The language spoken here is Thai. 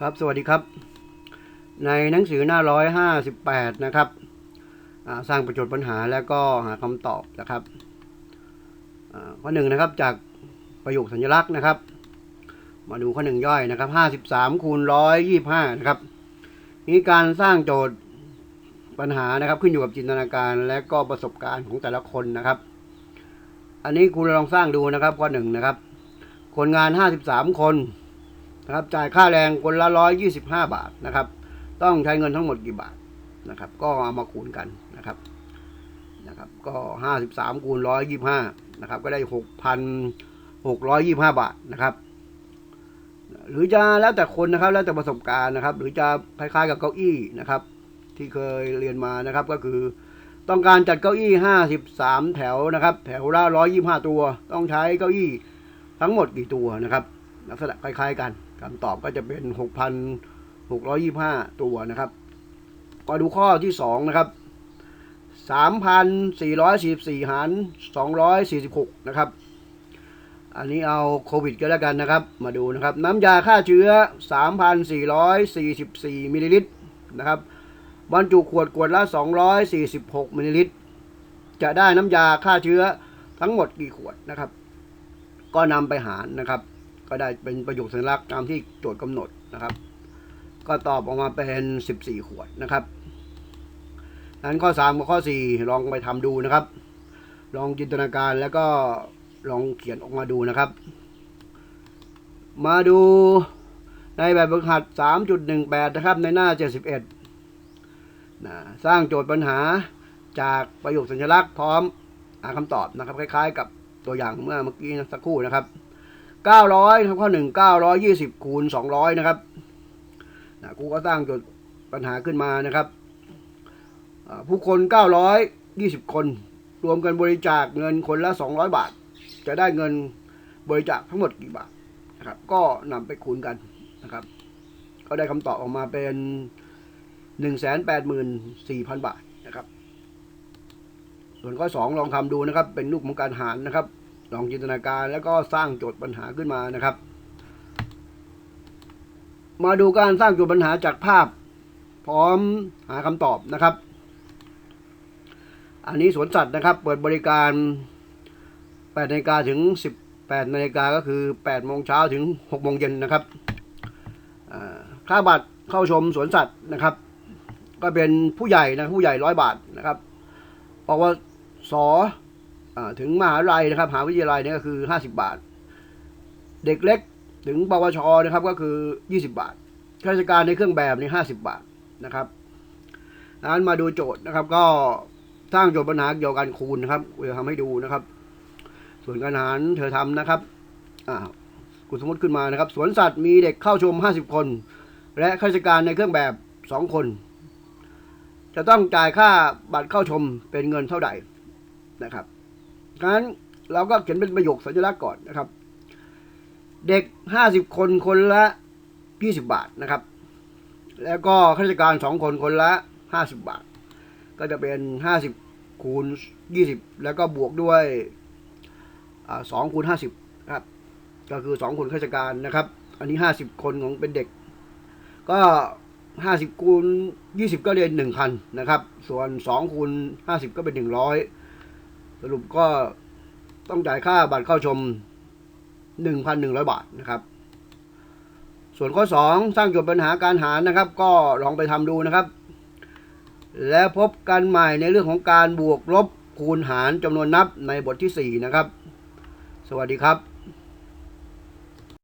ครับสวัสดีครับ ในหนังสือหน้าร้อยห้าสิบแปดนะครับสร้างประโยชน์ปัญหาแล้วก็หาคำตอบนะครับข้อหนึ่งนะครับจากประโยคสัญลักษณ์นะครับ มาดูข้อหนึ่งย่อยนะครับห้าสิบสามคูณร้อยยี่ห้านะครับนี่การสร้างโจทย์ปัญหานะครับขึ้นอยู่กับจินตนาการและก็ประสบการณ์ของแต่ละคนนะครับ อันนี้คุณลองสร้างดูนะครับข้อหนึ่งนะครับ คนงานห้าสิบสามคน นะครับจ่ายค่าแรงคนละร้อยยี่สิบห้าบาทนะครับ ต้องใช้เงินทั้งหมดกี่บาทนะครับ ก็เอามาคูณกันนะครับนะครับ ก็ห้าสิบสามคูณร้อยยี่ห้านะครับ ก็ได้หกพันหกร้อยยี่ห้าบาทนะครับ หรือจะแล้วแต่คนนะครับ แล้วแต่ประสบการณ์นะครับ หรือจะคล้ายๆกับเก้าอี้นะครับ ที่เคยเรียนมานะครับก็คือต้องการจัดเก้าอี้ห้าสิบสามแถวนะครับ แถวละร้อยยี่ห้าตัว ต้องใช้เก้าอี้ทั้งหมดกี่ตัวนะครับ ลักษณะคล้าย ๆกัน คำตอบก็จะเป็น 6,625 ตัวนะครับมาดูข้อที่ 2 นะครับ 3,444 หาร 246 นะครับ อันนี้เอาโควิดก็แล้วกันนะครับ มาดูนะครับ น้ำยาฆ่าเชื้อ 3,444 มิลลิลิตรนะครับบรรจุขวดขวดละ 246 มิลลิลิตร จะได้น้ำยาฆ่าเชื้อทั้งหมดกี่ขวดนะครับ ก็นำไปหารนะครับ ก็ได้เป็นประโยคสัญลักษณ์ตามที่โจทย์กำหนดนะครับ ก็ตอบออกมาเป็น 14 ขวดนะครับนั้นข้อ3กับข้อ 4 ลองไปทำดูนะครับ ลองจินตนาการแล้วก็ลองเขียนออกมาดูนะครับ มาดูในแบบฝึกหัด 3.18 นะครับ ในหน้า 71นะสร้างโจทย์ปัญหาจากประโยคสัญลักษณ์พร้อมหาคำตอบนะครับ คล้ายๆ กับตัวอย่างเมื่อเมื่อกี้สักครู่นะครับ 900ครับข้อหนึ่ง920คูณ200 นะครับนะครูก็สร้างโจทย์ปัญหาขึ้นมานะครับ ผู้คน 920 คน รวมกันบริจาคเงินคนละ 200 บาท จะได้เงินบริจาคทั้งหมดกี่บาทนะครับ ก็นำไปคูณกันนะครับ ก็ได้คำตอบออกมาเป็น 184,000 บาทนะครับ ส่วนข้อ 2 ลองทำดูนะครับ เป็นรูปของการหารนะครับ ลองจินตนาการแล้วก็สร้างโจทย์ปัญหาขึ้นมานะครับ มาดูการสร้างโจทย์ปัญหาจากภาพ พร้อมหาคำตอบนะครับ อันนี้สวนสัตว์นะครับ เปิดบริการ8นาฬิกาถึง 18นาฬิกาก็คือ8โมงเช้าถึง6โมงเย็นนะครับค่าบัตรเข้าชมสวนสัตว์นะครับ ก็เป็นผู้ใหญ่นะผู้ใหญ่ร้อยบาทนะครับปวสอ่าสอ ถึงมหาลัยนะครับมหาวิทยาลัยเนี่ยก็คือ 50 บาท เด็กเล็กถึงปวชนะครับก็คือ 20 บาทข้าราชการในเครื่องแบบนี่50 บาทนะครับนั้นมาดูโจทย์นะครับ ก็สร้างโจทย์ปัญหาเกี่ยวกับการคูณนะครับเดี๋ยวทำให้ดูนะครับ ส่วนการหารเธอทำนะครับอ่าคุณสมมติขึ้นมานะครับ สวนสัตว์มีเด็กเข้าชม 50 คน และข้าราชการในเครื่องแบบ 2 คน จะต้องจ่ายค่าบัตรเข้าชมเป็นเงินเท่าไหร่นะครับ งั้นเราก็เขียนเป็นประโยคสัญลักษณ์ก่อนนะครับ เด็กห้าสิบคนคนละยี่สิบบาทนะครับ แล้วก็ข้าราชการสองคนคนละห้าสิบบาท ก็จะเป็นห้าสิบคูณยี่สิบแล้วก็บวกด้วยสองคูณห้าสิบครับ ก็คือสองคนข้าราชการนะครับ อันนี้ห้าสิบคนของเป็นเด็ก ก็ห้าสิบคูณยี่สิบก็เรียนหนึ่งพันนะครับ ส่วนสองคูณห้าสิบก็เป็นหนึ่งร้อย สรุปก็ต้องจ่ายค่าบัตรเข้าชม 1,100 บาทนะครับ ส่วนข้อ 2 สร้างโจทย์ปัญหาการหารนะครับ ก็ลองไปทำดูนะครับ แล้วพบกันใหม่ในเรื่องของการบวกลบคูณหารจำนวนนับในบทที่ 4 นะครับ สวัสดีครับ